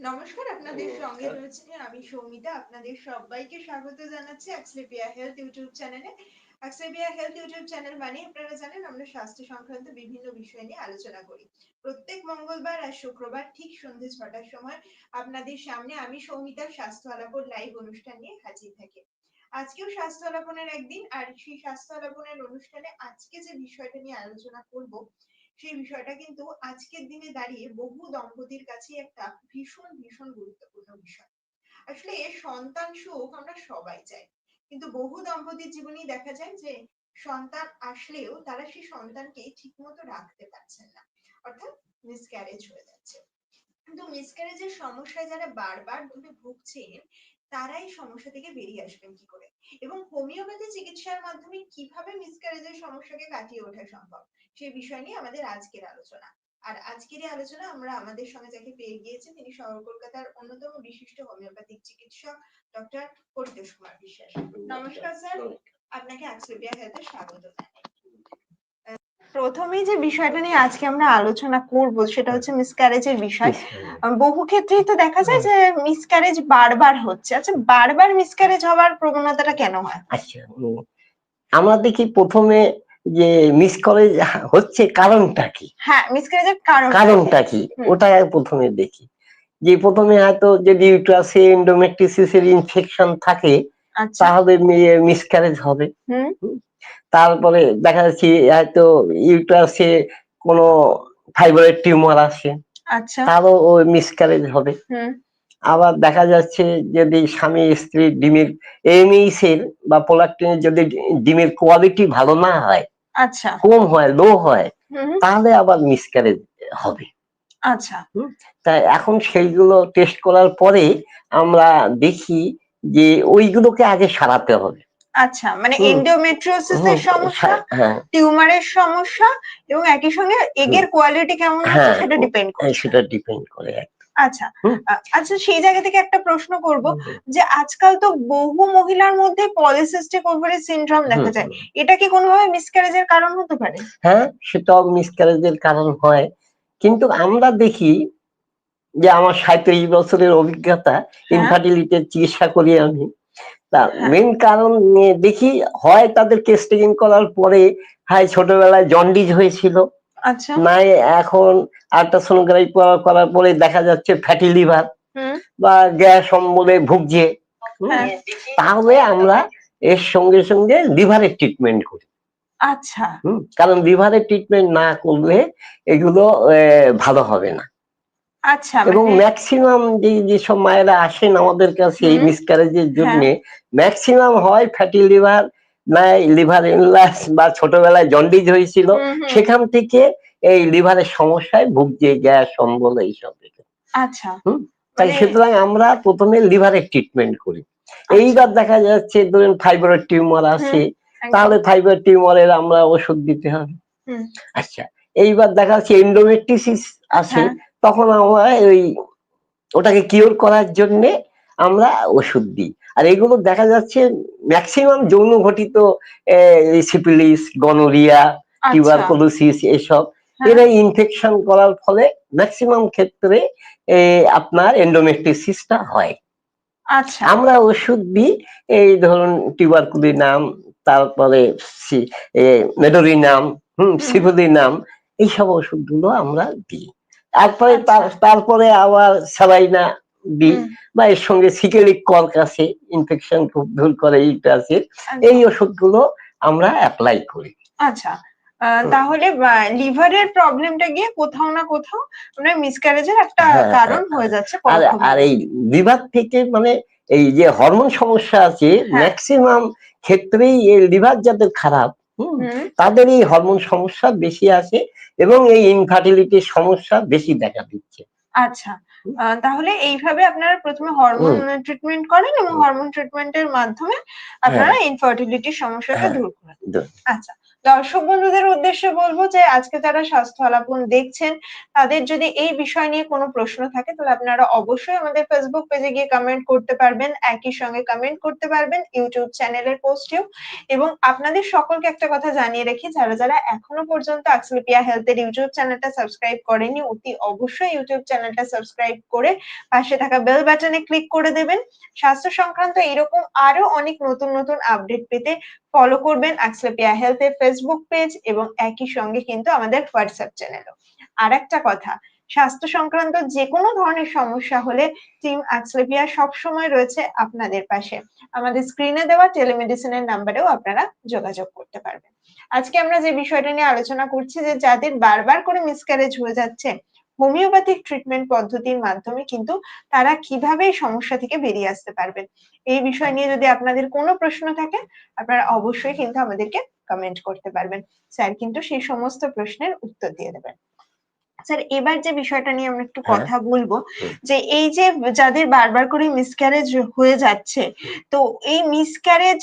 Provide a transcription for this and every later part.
নমস্কার আপনাদের সঙ্গে আচ্ছা। রয়েছে আমি সৌমিতা আপনাদের সবাইকে স্বাগত জানাচ্ছি অ্যাক্সলেপিয়া হেলথ ইউটিউব চ্যানেলে। অ্যাক্সলেপিয়া হেলথ ইউটিউব চ্যানেল মানে আপনারা জানেন আমরা স্বাস্থ্য সংক্রান্ত বিভিন্ন বিষয় নিয়ে আলোচনা করি। প্রত্যেক মঙ্গলবার আর শুক্রবার ঠিক সন্ধ্যে ছটার সময় আপনাদের সামনে আমি সৌমিতার স্বাস্থ্য আলাপন লাইভ অনুষ্ঠান নিয়ে হাজির থাকি। আজকেও স্বাস্থ্য আলাপনের একদিন আর সেই স্বাস্থ্য আলাপনের অনুষ্ঠানে আজকে যে বিষয়টা নিয়ে আলোচনা করব সেই বিষয়টা কিন্তু আজকের দিনে দাঁড়িয়ে বহু দম্পতির কাছে একটা ভীষণ ভীষণ গুরুত্বপূর্ণ বিষয়। আসলে সন্তান সুখ আমরা সবাই চাই, কিন্তু বহু দম্পতির জীবনেই দেখা যায় যে সন্তান আসলেও তারা সেই সন্তানকে ঠিকমতো রাখতে পারছেন না, অর্থাৎ মিসক্যারেজ হয়ে যাচ্ছে। কিন্তু মিসক্যারেজের সমস্যায় যারা বারবার ধরে ভুগছেন, তারাই সমস্যা থেকে বেরিয়ে আসবেন কি করে? এবং হোমিওপ্যাথি চিকিৎসার মাধ্যমে কীভাবে মিসক্যারেজের সমস্যাকে কাটিয়ে ওঠা সম্ভব? সেই বিষয় নিয়ে আমাদের আজকের আলোচনা। আর আজকের এই আলোচনা আমরা আমাদের সঙ্গে যাকে পেয়ে গিয়েছি তিনি শহর কলকাতার অন্যতম বিশিষ্ট হোমিওপ্যাথিক চিকিৎসক ডক্টর পরিতোষ কুমার বিশ্বাস। নমস্কার স্যার। আপনাকে অ্যাক্সোবিয়া হেলথে স্বাগত জানাই। প্রথমেই যে বিষয়টা নিয়ে আজকে আমরা আলোচনা করব সেটা হচ্ছে মিসক্যারেজের বিষয়। বহু ক্ষেত্রেই তো দেখা যায় যে মিসক্যারেজ বারবার হচ্ছে। আচ্ছা বারবার মিসক্যারেজ হওয়ার প্রবণতাটা কেন হয়? আচ্ছা আমরা দেখি প্রথমে যে মিস কলেজ হচ্ছে কারণটা কি? হ্যাঁ মিসক্যারেজের কারণ কারণটা কি। ওটা প্রথমে দেখি। যে প্রথমে হয়তো যদি ইউট্রাসে এন্ডোমেট্রিসিসের ইনফেকশন থাকে আচ্ছা। তাহলে মিসক্যারেজ হবে। তারপরে দেখা যাচ্ছে হয়তো ইউট্রাসে কোনো ফাইবারের টিউমার আছে তারও ওই মিসক্যারেজ হবে। হুম। আবার দেখা যাচ্ছে যদি স্বামী স্ত্রী ডিমের এমএইস এর বা প্রোলাক্টিনের যদি ডিমের কোয়ালিটি ভালো না হয় আচ্ছা। কম হয় লো হয় তাহলে আবার মিসক্যারেজ হবে। আচ্ছা। তাই এখন সেইগুলো টেস্ট করার পরে আমরা দেখি যে ওইগুলোকে আগে সারাতে হবে। আচ্ছা মানে। এন্ডোমেট্রিওসিসের সমস্যা হ্যাঁ টিউমারের সমস্যা এবং একই সঙ্গে এগের কোয়ালিটি কেমন হ্যাঁ, সেটা ডিপেন্ড হ্যাঁ, করছে। সেটা ডিপেন্ড করে আচ্ছা আচ্ছা সেই জায়গা থেকে একটা প্রশ্ন করব যে আজকাল তো বহু মহিলার মধ্যে পলিসিস্টিক ওভারি সিনড্রোম দেখা যায়। এটা কি কোনোভাবে মিসক্যারেজের কারণ হতে পারে? হ্যাঁ সেটাও মিসক্যারেজের কারণ হয়। কিন্তু আমরা দেখি যে আমার সাঁত্রিশ বছরের অভিজ্ঞতা হ্যাঁ। ইনফার্টিলিটির চিকিৎসা করি আমি। তা হ্যাঁ। মেন কারণ নিয়ে দেখি হয় তাদের কেস্টিং করার পরে হয় ছোটবেলায় জন্ডিস হয়েছিল। আচ্ছা। নাই এখন আল্ট্রাসোনোগ্রাফি করার পরে দেখা যাচ্ছে ফ্যাটি লিভার বা গ্যাস অম্বলে ভুগছে। হ্যাঁ। তাহলে আমরা এর সঙ্গে সঙ্গে লিভারের ট্রিটমেন্ট করি। আচ্ছা। কারণ লিভারের ট্রিটমেন্ট না করলে এগুলো ভালো হবে না। আচ্ছা এবং মানে ম্যাক্সিমাম যে যেসব মায়েরা আসেন আমাদের কাছে এই। মিসক্যারেজের জন্য হ্যাঁ। ম্যাক্সিমাম হয় ফ্যাটি লিভার নাই লিভার ইনলাস বা ছোটবেলায় জন্ডিজ হয়েছিল। সেখান থেকে এই লিভারের সমস্যায় ভুগছে গ্যাস অম্বল এইসব। আচ্ছা। তাই মানে- সুতরাং আমরা প্রথমে লিভারের ট্রিটমেন্ট করি। এইবার দেখা যাচ্ছে ধরুন ফাইব্রয়েড টিউমার আছে তাহলে ফাইব্রয়েড টিউমারের আমরা ওষুধ দিতে হবে। আচ্ছা এইবার দেখা যাচ্ছে এন্ডোমেট্রিসিস আছে হ্যাঁ। তখন আমরা ওই ওটাকে কিওর করার জন্য আমরা ওষুধ দিই। আর এগুলো দেখা যাচ্ছে ম্যাক্সিমাম যৌন ঘটিত সিপিলিস গনোরিয়া টিউবারকুলোসিস এসব। হ্যাঁ। এরা ইনফেকশন করার ফলে ম্যাক্সিমাম ক্ষেত্রে আপনার এন্ডোমেট্রিসিসটা হয়। আচ্ছা। আমরা ওষুধ দিই এই ধরুন টিউবারকুলি নাম তারপরে মেডোরি মেডোরিনাম হুম সিভুলিনাম এইসব ওষুধগুলো আমরা দিই। তারপরে তার- আচ্ছা। তারপরে আবার স্যালাইনা হুম, বা এর সঙ্গে সিকেলিক কর্ক আছে ইনফেকশন খুব দূর করে এইটা আছে আচ্ছা। এই ওষুধগুলো আমরা অ্যাপ্লাই করি। আচ্ছা। তাহলে লিভারের প্রবলেমটা গিয়ে কোথাও না কোথাও মানে মিসক্যারেজের একটা হ্যাঁ, কারণ হ্যাঁ, হয়ে যাচ্ছে আর আর এই লিভার থেকে মানে এই যে হরমোন সমস্যা আছে হ্যাঁ। ম্যাক্সিমাম ক্ষেত্রেই এই লিভার যাদের খারাপ তাদের এই হরমোন সমস্যা বেশি আছে এবং এই ইনফার্টিলিটির সমস্যা বেশি দেখা দিচ্ছে। আচ্ছা। তাহলে এইভাবে আপনারা প্রথমে হরমোন ট্রিটমেন্ট করেন এবং। হরমোন ট্রিটমেন্টের মাধ্যমে আপনারা ইনফার্টিলিটির সমস্যাটা হ্যাঁ, দূর করেন আচ্ছা। দর্শক বন্ধুদের উদ্দেশ্যে বলব যে, আজকে যারা স্বাস্থ্য আলাপন দেখছেন, তাদের যদি এই বিষয় নিয়ে কোনো প্রশ্ন থাকে, তাহলে আপনারা অবশ্যই আমাদের ফেসবুক পেজে গিয়ে কমেন্ট করতে পারবেন, একই সঙ্গে কমেন্ট করতে পারবেন ইউটিউব চ্যানেলের পোস্টেও এবং আপনাদের সকলকে একটা কথা জানিয়ে রেখি, যারা যারা এখনও পর্যন্ত আকসলিপিয়া হেলথের ইউটিউব চ্যানেলটা সাবস্ক্রাইব করেনি, অতি অবশ্যই ইউটিউব চ্যানেলটা সাবস্ক্রাইব করে পাশে থাকা বেল বাটনে ক্লিক করে দেবেন। স্বাস্থ্য সংক্রান্ত এরকম আরও অনেক নতুন নতুন আপডেট পেতে ফলো করবেন অ্যাক্সলেপিয়া হেলথের ফেসবুক পেজ এবং একই সঙ্গে কিন্তু আমাদের হোয়াটসঅ্যাপ চ্যানেলও আর একটা কথা, স্বাস্থ্য সংক্রান্ত যে কোনো ধরনের সমস্যা হলে টিম অ্যাক্সলেপিয়া সবসময় রয়েছে আপনাদের পাশে। আমাদের স্ক্রিনে দেওয়া টেলিমেডিসিনের নাম্বারেও আপনারা যোগাযোগ করতে পারবেন। আজকে আমরা যে বিষয়টা নিয়ে আলোচনা করছি যে যাদের বারবার করে মিসক্যারেজ হয়ে যাচ্ছে হোমিওপ্যাথিক ট্রিটমেন্ট পদ্ধতির মাধ্যমে কিন্তু তারা কীভাবে সমস্যা থেকে বেরিয়ে আসতে পারবেন? এই বিষয় নিয়ে যদি আপনাদের কোনো প্রশ্ন থাকে, আপনারা অবশ্যই কিন্তু আমাদেরকে কমেন্ট করতে পারবেন। স্যার কিন্তু সেই সমস্ত প্রশ্নের উত্তর দিয়ে দেবেন। স্যার এবার যে বিষয়টা নিয়ে আমরা একটু হ্যাঁ। কথা বলব যে এই যে যাদের বারবার করে মিসক্যারেজ হয়ে যাচ্ছে তো এই মিসক্যারেজ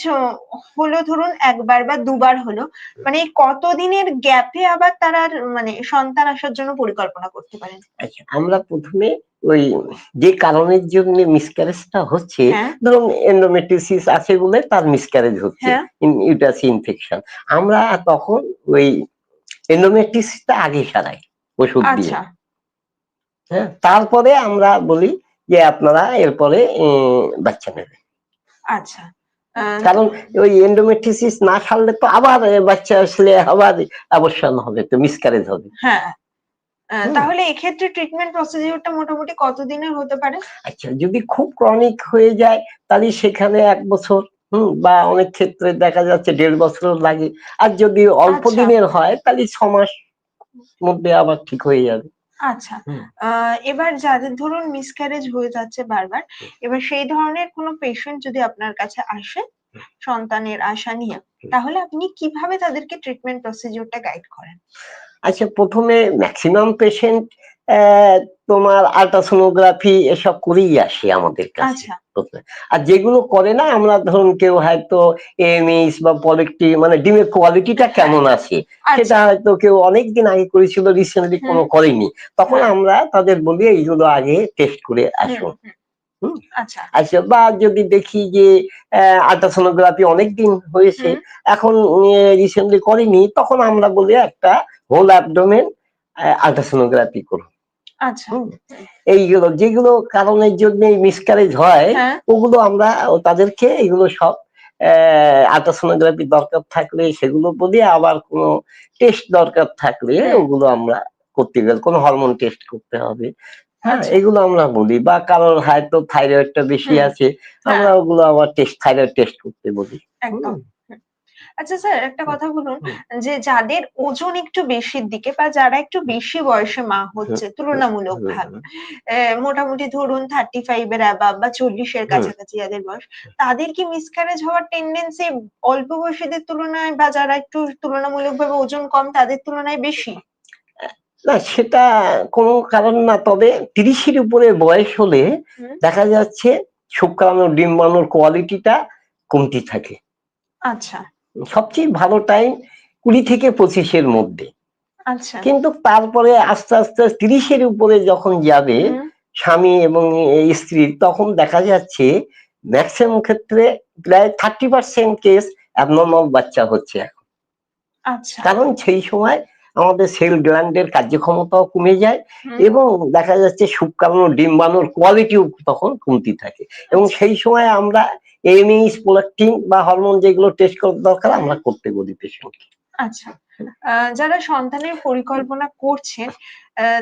হলো ধরুন একবার বা দুবার হলো মানে কতদিনের গ্যাপে আবার তারা মানে সন্তান আসার জন্য পরিকল্পনা করতে পারেন? আচ্ছা আমরা প্রথমে ওই যে কারণের জন্য মিসক্যারেজটা হচ্ছে হ্যাঁ। ধরুন এন্ডোমেট্রিসিস আছে বলে তার মিসক্যারেজ হচ্ছে হ্যাঁ। ইউটাস ইনফেকশন আমরা তখন ওই এন্ডোমেট্রিসিসটা আগে সারাই। ওষুধ দিয়ে। আচ্ছা। হ্যাঁ তারপরে আমরা বলি যে আপনারা এরপরে বাচ্চা নেবেন। আচ্ছা। কারণ ওই এন্ডোমেট্রিসিস না সারলে তো আবার বাচ্চা আসলে আবার অবসান হবে তো মিসক্যারেজ হবে। হ্যাঁ। তাহলে এক্ষেত্রে ট্রিটমেন্ট প্রসিডিউরটা মোটামুটি কতদিনের হতে পারে? আচ্ছা যদি খুব ক্রনিক হয়ে যায় তাহলে সেখানে এক বছর হুম বা অনেক ক্ষেত্রে দেখা যাচ্ছে দেড় বছর লাগে। আর যদি অল্প আচ্ছা। দিনের হয় তাহলে ছ মাস মধ্যে আবার ঠিক হয়ে যাবে। আচ্ছা। আহ, এবার যাদের ধরুন মিসক্যারেজ হয়ে যাচ্ছে বারবার এবার সেই ধরনের কোনো পেশেন্ট যদি আপনার কাছে আসে সন্তানের আশা নিয়ে তাহলে আপনি কীভাবে তাদেরকে ট্রিটমেন্ট প্রসিডিউরটা গাইড করেন? আচ্ছা প্রথমে ম্যাক্সিমাম পেশেন্ট তোমার আল্ট্রাসোনোগ্রাফি এসব করেই আসে আমাদের কাছে। আচ্ছা। আর যেগুলো করে না আমরা ধরুন কেউ হয়তো এমএস বা পলিটি মানে ডিমের কোয়ালিটিটা কেমন আছে আচ্ছা। সেটা হয়তো কেউ অনেকদিন আগে করেছিল রিসেন্টলি কোনো করেনি। তখন হ্যাঁ। আমরা তাদের বলি এইগুলো আগে টেস্ট করে আসুন। আচ্ছা। আচ্ছা বা যদি দেখি যে আল্ট্রাসোনোগ্রাফি অনেকদিন হয়েছে এখন রিসেন্টলি করেনি তখন আমরা বলি একটা হোল অ্যাবডোমেন আল্ট্রাসোনোগ্রাফি করুন। আচ্ছা। এইগুলো যেগুলো কারণের জন্য মিসক্যারেজ হয় হ্যাঁ। ওগুলো আমরা তাদেরকে এগুলো সব আল্ট্রাসোনোগ্রাফি দরকার থাকলে সেগুলো বলি আবার কোনো টেস্ট দরকার থাকলে ওগুলো আমরা করতে গেলে কোনো হরমোন টেস্ট করতে হবে। হ্যাঁ আচ্ছা। এগুলো আমরা বলি। বা কারোর হয়তো থাইরয়েডটা বেশি আছে আমরা ওগুলো আবার টেস্ট থাইরয়েড টেস্ট করতে বলি। একদম। আচ্ছা স্যার একটা কথা বলুন। যে যাদের ওজন একটু বেশির দিকে বা যারা একটু বেশি বয়সে মা হচ্ছে তুলনামূলক ভাবে আহ, মোটামুটি ধরুন থার্টি ফাইভ এর অ্যাবাব বা চল্লিশের। কাছাকাছি যাদের বয়স তাদের কি মিসক্যারেজ হওয়ার টেন্ডেন্সি অল্প বয়সীদের তুলনায় বা যারা একটু তুলনামূলকভাবে ওজন কম তাদের তুলনায় বেশি? না সেটা কোনো কারণ না। তবে তিরিশের উপরে বয়স হলে দেখা যাচ্ছে শুক্রাণু ডিম্বাণুর কোয়ালিটিটা কমতি থাকে। আচ্ছা। সবচেয়ে ভালো টাইম কুড়ি থেকে পঁচিশের মধ্যে। আচ্ছা। কিন্তু তারপরে আস্তে আস্তে তিরিশের উপরে যখন যাবে স্বামী এবং স্ত্রী তখন দেখা যাচ্ছে ম্যাক্সিমাম ক্ষেত্রে প্রায় থার্টি পার্সেন্ট কেস অ্যাবনর্মাল বাচ্চা হচ্ছে এখন। আচ্ছা। কারণ সেই সময় আমাদের সেল গ্ল্যান্ডের কার্যক্ষমতাও কমে যায় এবং দেখা যাচ্ছে শুক্রাণু ডিম্বাণুর কোয়ালিটিও তখন কমতি থাকে। এবং সেই সময় আমরা এমএইচ প্রোলাক্টিন বা হরমোন যেগুলো টেস্ট করার দরকার আমরা করতে বলি পেশেন্টকে আচ্ছা। যারা সন্তানের পরিকল্পনা করছেন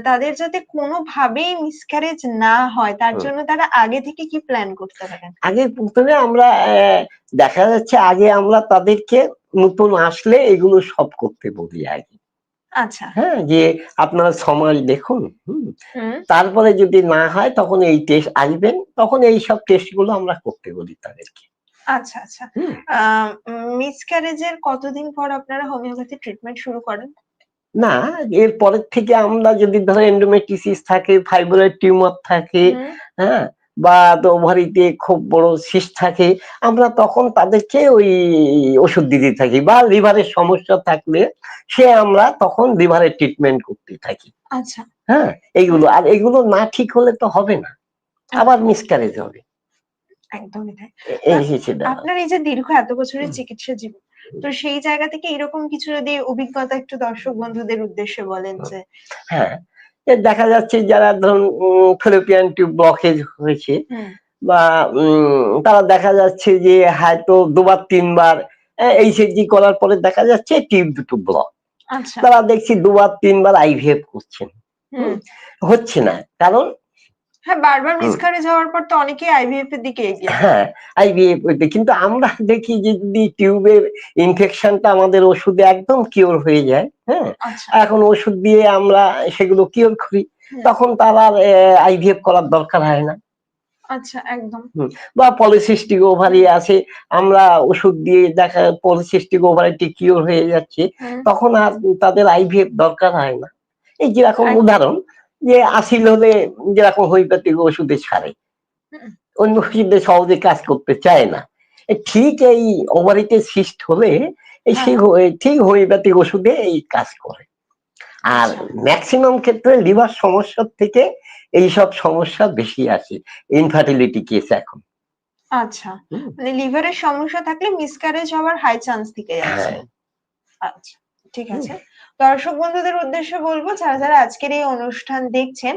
তাদের যাতে কোনোভাবেই মিসক্যারেজ না হয় তার জন্য তারা আগে থেকে কি প্ল্যান করতে পারেন? আগে প্রথমে আমরা দেখা যাচ্ছে আগে আমরা তাদেরকে নতুন আসলে এগুলো সব করতে বলি আগে। আচ্ছা। হ্যাঁ যে আপনারা সমাজ দেখুন তারপরে যদি না হয় তখন এই টেস্ট আসবেন তখন এই সব টেস্টগুলো আমরা করতে বলি তাদেরকে। আচ্ছা আচ্ছা। মিসক্যারেজের কতদিন পর আপনারা হোমিওপ্যাথি ট্রিটমেন্ট শুরু করেন? না এর পরের থেকে আমরা যদি ধরো এন্ডোমেট্রিসিস থাকে ফাইব্রয়েড টিউমার থাকে হ্যাঁ বা তো ওভারিতে খুব বড় সিস্ট থাকে আমরা তখন তাদেরকে ওই ওষুধ দিতে থাকি বা লিভারের সমস্যা থাকলে সে আমরা তখন লিভারের ট্রিটমেন্ট করতে থাকি। আচ্ছা। হ্যাঁ এইগুলো আর এগুলো না ঠিক হলে তো হবে না। আবার মিসক্যারেজ হবে। একদমই তাই এই হিসেবে আপনার এই যে দীর্ঘ এত বছরের চিকিৎসা জীবন তো সেই জায়গা থেকে এরকম কিছু যদি অভিজ্ঞতা একটু দর্শক বন্ধুদের উদ্দেশ্যে বলেন যে হ্যাঁ দেখা যাচ্ছে যারা ধরুন ফেলোপিয়ান টিউব ব্লকেজ হয়েছে বা উম, তারা দেখা যাচ্ছে যে হয়তো দুবার তিনবার এইচএসজি করার পরে দেখা যাচ্ছে টিউব দুটো ব্লক। আচ্ছা। তারা দেখছি দুবার তিনবার আইভিএফ করছেন। হচ্ছে না। কারণ হ্যাঁ বারবার হুম। মিসক্যারেজ হওয়ার পর তো অনেকেই আইভিএফ এর দিকে এগিয়ে। হ্যাঁ আইভিএফ কিন্তু আমরা দেখি যে যদি টিউবের ইনফেকশনটা আমাদের ওষুধে একদম কিওর হয়ে যায় হ্যাঁ আচ্ছা। এখন ওষুধ দিয়ে আমরা সেগুলো কিওর করি তখন তার আর আইভিএফ করার দরকার হয় না। আচ্ছা একদম। বা পলিসিস্টিক ওভারি আছে আমরা ওষুধ দিয়ে দেখা পলিসিস্টিক ওভারিটি কিওর হয়ে যাচ্ছে তখন আর তাদের আইভিএফ দরকার হয় না। এই যেরকম। উদাহরণ যে আসিল হলে যেরকম হোমিওপ্যাথিক ওষুধে ছাড়ে অন্য ওষুধে সহজে কাজ করতে চায় না। ঠিক এই ওভারিতে সিস্ট হলে এই সেই ঠিক হোমিওপ্যাথিক ওষুধে এই কাজ করে। আর আচ্ছা। ম্যাক্সিমাম ক্ষেত্রে লিভার সমস্যার থেকে এইসব সমস্যা বেশি আসে ইনফার্টিলিটি কেস এখন। আচ্ছা। মানে লিভারের সমস্যা থাকলে মিসক্যারেজ হওয়ার হাই চান্স থেকে যাচ্ছে। হ্যাঁ। আচ্ছা ঠিক আছে। দর্শক বন্ধুদের উদ্দেশ্যে বলব, যারা যারা আজকের এই অনুষ্ঠান দেখছেন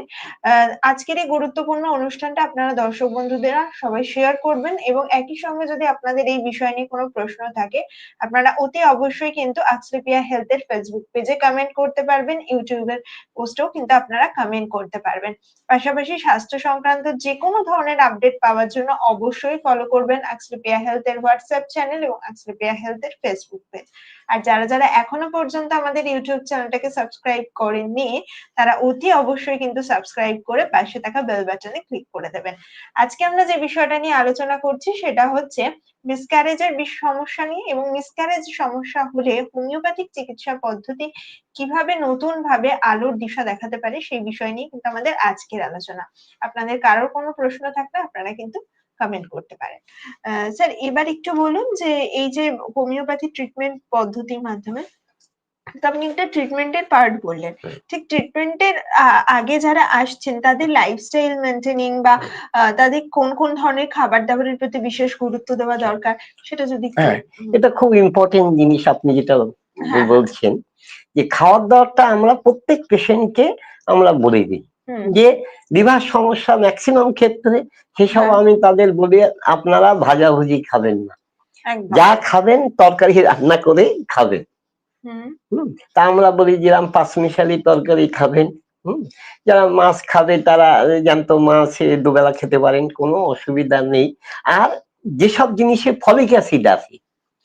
আজকের এই গুরুত্বপূর্ণ অনুষ্ঠানটা আপনারা দর্শক বন্ধুদেরা সবাই শেয়ার করবেন এবং একই সঙ্গে যদি আপনাদের এই বিষয় নিয়ে কোনো প্রশ্ন থাকে, আপনারা অতি অবশ্যই কিন্তু আক্সলিপিয়া হেলথের ফেসবুক পেজে কমেন্ট করতে পারবেন ইউটিউবের পোস্টেও কিন্তু আপনারা কমেন্ট করতে পারবেন। পাশাপাশি স্বাস্থ্য সংক্রান্ত যে কোনো ধরনের আপডেট পাওয়ার জন্য অবশ্যই ফলো করবেন আক্সলিপিয়া হেলথের হোয়াটসঅ্যাপ চ্যানেল এবং আক্সলিপিয়া হেলথের ফেসবুক পেজ আর যারা যারা এখনও পর্যন্ত আমাদের ইউটিউব চ্যানেলটাকে সাবস্ক্রাইব করেননি, তারা অতি অবশ্যই কিন্তু সাবস্ক্রাইব করে পাশে থাকা বেল বাটনে ক্লিক করে দেবেন। আজকে আমরা যে বিষয়টা নিয়ে আলোচনা করছি সেটা হচ্ছে মিসক্যারেজের সমস্যা নিয়ে এবং মিসক্যারেজ সমস্যা হলে হোমিওপ্যাথিক চিকিৎসা পদ্ধতি কীভাবে নতুন ভাবে আলোর দিশা দেখাতে পারে সেই বিষয় নিয়ে কিন্তু আমাদের আজকের আলোচনা। আপনাদের কারোর কোনো প্রশ্ন থাকলে আপনারা কিন্তু কমেন্ট করতে পারেন। স্যার এবার একটু বলুন যে এই যে হোমিওপ্যাথি ট্রিটমেন্ট পদ্ধতির মাধ্যমে আপনি একটা ট্রিটমেন্টের পার্ট বললেন। ঠিক ট্রিটমেন্টের আগে যারা আসছেন তাদের লাইফস্টাইল মেনটেনিং বা আহ, তাদের কোন কোন ধরনের খাবার দাবারের প্রতি বিশেষ গুরুত্ব দেওয়া দরকার সেটা যদি হ্যাঁ, এটা খুব ইম্পর্টেন্ট জিনিস আপনি যেটা হ্যাঁ। বলছেন যে খাওয়ার দাওয়ারটা আমরা প্রত্যেক পেশেন্টকে আমরা বলে দিই। যে লিভার সমস্যা ম্যাক্সিমাম ক্ষেত্রে সেসব হ্যাঁ। আমি তাদের বলি আপনারা ভাজাভুজি খাবেন না। যা খাবেন তরকারি রান্না করে খাবেন। তা আমরা বলি যেরকম পাঁচমিশালি তরকারি খাবেন হুম। যারা মাছ খাবে তারা জ্যান্ত মাছ দুবেলা খেতে পারেন কোনো অসুবিধা নেই। আর যেসব জিনিসে ফলিক অ্যাসিড আছে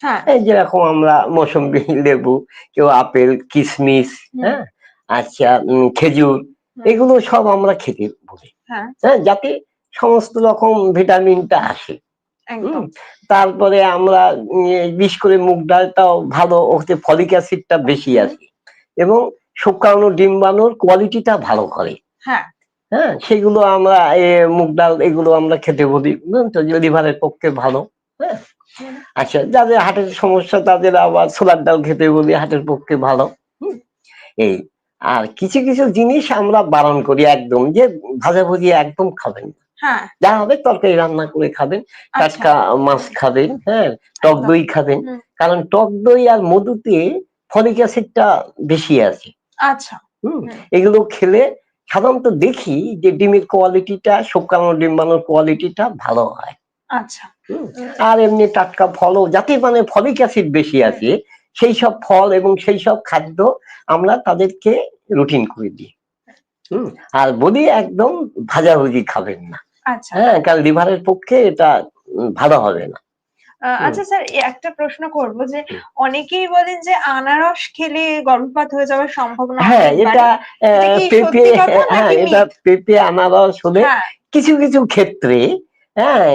হ্যাঁ। যেরকম আমরা মৌসুম্বি লেবু কেউ আপেল কিশমিশ হ্যাঁ। আচ্ছা খেজুর। এগুলো সব আমরা খেতে বলি হ্যাঁ। হ্যাঁ যাতে সমস্ত রকম ভিটামিনটা আসে। একদম। তারপরে আমরা বিশেষ করে মুগ ডালটাও ভালো ওতে ফলিক অ্যাসিডটা বেশি। আছে এবং শুকানো ডিম্বাণুর কোয়ালিটিটা ভালো করে। হ্যাঁ। হ্যাঁ সেগুলো আমরা এ, মুগ ডাল এগুলো আমরা খেতে বলি লিভারের পক্ষে ভালো। হ্যাঁ। আচ্ছা যাদের হাটের সমস্যা তাদের আবার ছোলার ডাল খেতে বলি হাটের পক্ষে ভালো। হুম, এই আর কিছু কিছু জিনিস আমরা বারণ করি একদম যে ভাজাভুজি একদম খাবেন না। হ্যাঁ। যা হবে তরকারি রান্না করে খাবেন আচ্ছা। টাটকা মাছ খাবেন হ্যাঁ টক দই খাবেন। কারণ টক দই আর মধুতে ফলিক অ্যাসিডটা বেশি আছে। আচ্ছা। হুম। এগুলো খেলে সাধারণত দেখি যে ডিমের কোয়ালিটিটা শুকানো ডিম্বানোর কোয়ালিটিটা ভালো হয়। আচ্ছা। আর এমনি টাটকা ফলও যাতে মানে ফলিক অ্যাসিড বেশি আছে সেই সব ফল এবং সেই সব খাদ্য আমরা তাদেরকে রুটিন করে দিই। হুম। আর বলি একদম ভাজা ভাজাভুজি খাবেন না। আচ্ছা। হ্যাঁ কারণ লিভারের পক্ষে এটা ভালো হবে না। আচ্ছা স্যার একটা প্রশ্ন করব যে অনেকেই বলেন যে আনারস খেলে গর্ভপাত হয়ে যাওয়ার সম্ভাবনা হ্যাঁ এটা আহ, পেঁপে হ্যাঁ এটা পেঁপে আনারস হলে হ্যাঁ। কিছু কিছু ক্ষেত্রে হ্যাঁ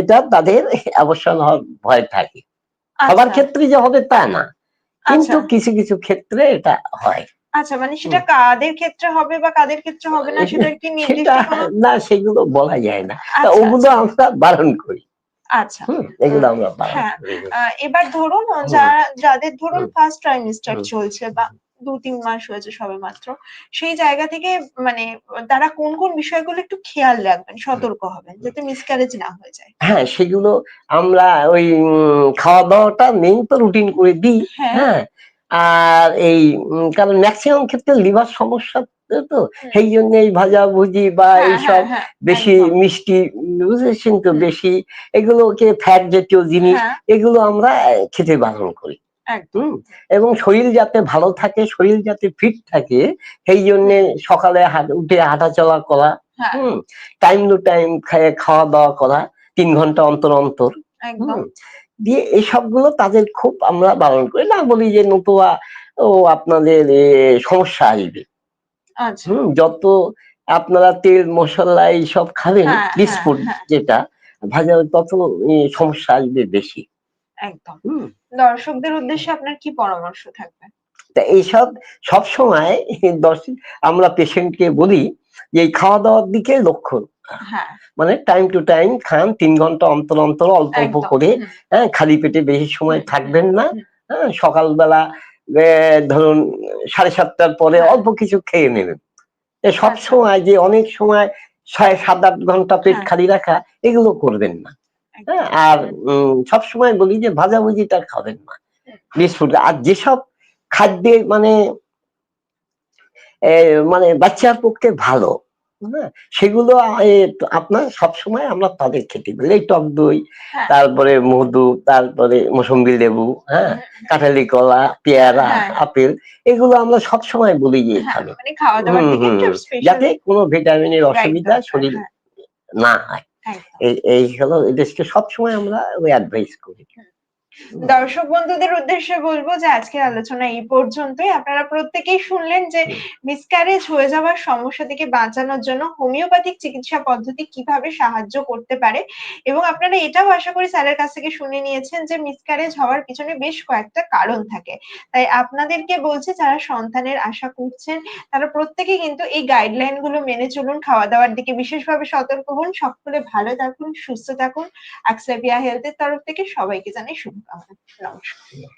এটা তাদের অবসান হওয়ার ভয় থাকে। সবার আচ্ছা ক্ষেত্রে যে হবে তা না। কিন্তু আচ্ছা। কিছু কিছু ক্ষেত্রে এটা হয়। আচ্ছা মানে সেটা কাদের ক্ষেত্রে হবে বা কাদের ক্ষেত্রে হবে না সেটা কি নির্দিষ্ট না সেগুলো বলা যায় না। আচ্ছা, ওগুলো আমরা বারণ করি। আচ্ছা। এগুলো আমরা হ্যাঁ, এবার ধরুন যারা যাদের ধরুন ফার্স্ট ট্রাইমিস্টার চলছে বা দু তিন মাস হয়েছে সবে মাত্র সেই জায়গা থেকে মানে তারা কোন কোন বিষয়গুলো একটু খেয়াল রাখবেন সতর্ক হবেন যাতে মিসক্যারেজ না হয়ে যায়। হ্যাঁ সেগুলো আমরা ওই খাওয়া দাওয়াটা মেইন তো রুটিন করে দিই। হ্যাঁ। হ্যাঁ আর এই কারণ ম্যাক্সিমাম ক্ষেত্রে লিভার সমস্যা তো সেই জন্য এই ভাজা ভুজি বা হ্যাঁ, এইসব হ্যাঁ, হ্যাঁ, বেশি মিষ্টি বুঝেছেন তো। বেশি এগুলোকে ফ্যাট জাতীয় জিনিস এগুলো আমরা খেতে বারণ করি। এবং শরীর যাতে ভালো থাকে শরীর যাতে ফিট থাকে সেই জন্য সকালে হাঁট- উঠে হাঁটাচলা করা হুম? টাইম টু টাইম খাওয়া দাওয়া করা তিন ঘণ্টা অন্তর অন্তর একদম। দিয়ে এসবগুলো তাদের খুব আমরা বারণ করি। না বলি যে নতুবা ও আপনাদের সমস্যা আসবে। আচ্ছা। হুম যত আপনারা তেল মশলা এইসব খাবেন হ্যাঁ, বিস্কুট হ্যাঁ, হ্যাঁ। যেটা ভাজা তত সমস্যা আসবে বেশি। একদম। হুম। দর্শকদের উদ্দেশ্যে আপনার কি পরামর্শ থাকবে? তা এইসব সবসময় দর্শক আমরা পেশেন্টকে বলি যে এই খাওয়া দাওয়ার দিকে লক্ষ্য হ্যাঁ মানে টাইম টু টাইম খান তিন ঘণ্টা অন্তর অন্তর অল্প অল্প করে হ্যাঁ খালি পেটে বেশি সময় থাকবেন না হ্যাঁ সকালবেলা ধরুন সাড়ে সাতটার পরে হ্যাঁ। অল্প কিছু খেয়ে নেবেন। সব আচ্ছা। সময় যে অনেক সময় ছয় সাত আট ঘণ্টা পেট হ্যাঁ। খালি রাখা এগুলো করবেন না। হ্যাঁ আর উম, সব সময় বলি যে ভাজাভুজিটা খাবেন না। বিস্কুট আর যেসব খাদ্যে মানে মানে বাচ্চার পক্ষে ভালো হ্যাঁ সেগুলো আপনার সবসময় আমরা তাদের খেতে এই টক দই হ্যাঁ। তারপরে মধু তারপরে মৌসুম্বি লেবু হ্যাঁ কাঁঠালি কলা পেয়ারা হ্যাঁ। আপেল এগুলো আমরা সবসময় বলি যে হ্যাঁ, খাবে মানে যাতে কোনো ভিটামিনের অসুবিধা শরীর না হয়। এই এই হলো এদেরকে সবসময় আমরা ওই অ্যাডভাইস করি দর্শক বন্ধুদের উদ্দেশ্যে বলব যে আজকের আলোচনা এই পর্যন্তই। আপনারা প্রত্যেকেই শুনলেন যে মিসক্যারেজ হয়ে যাওয়ার সমস্যা থেকে বাঁচানোর জন্য হোমিওপ্যাথিক চিকিৎসা পদ্ধতি কীভাবে সাহায্য করতে পারে এবং আপনারা এটাও আশা করি স্যারের কাছ থেকে শুনে নিয়েছেন যে মিসক্যারেজ হওয়ার পিছনে বেশ কয়েকটা কারণ থাকে। তাই আপনাদেরকে বলছে যারা সন্তানের আশা করছেন তারা প্রত্যেকে কিন্তু এই গাইডলাইনগুলো মেনে চলুন খাওয়া দাওয়ার দিকে বিশেষভাবে সতর্ক হন। সকলে ভালো থাকুন সুস্থ থাকুন। আকসাবিয়া হেলথের তরফ থেকে সবাইকে জানাই শুভকামনা নমস্কার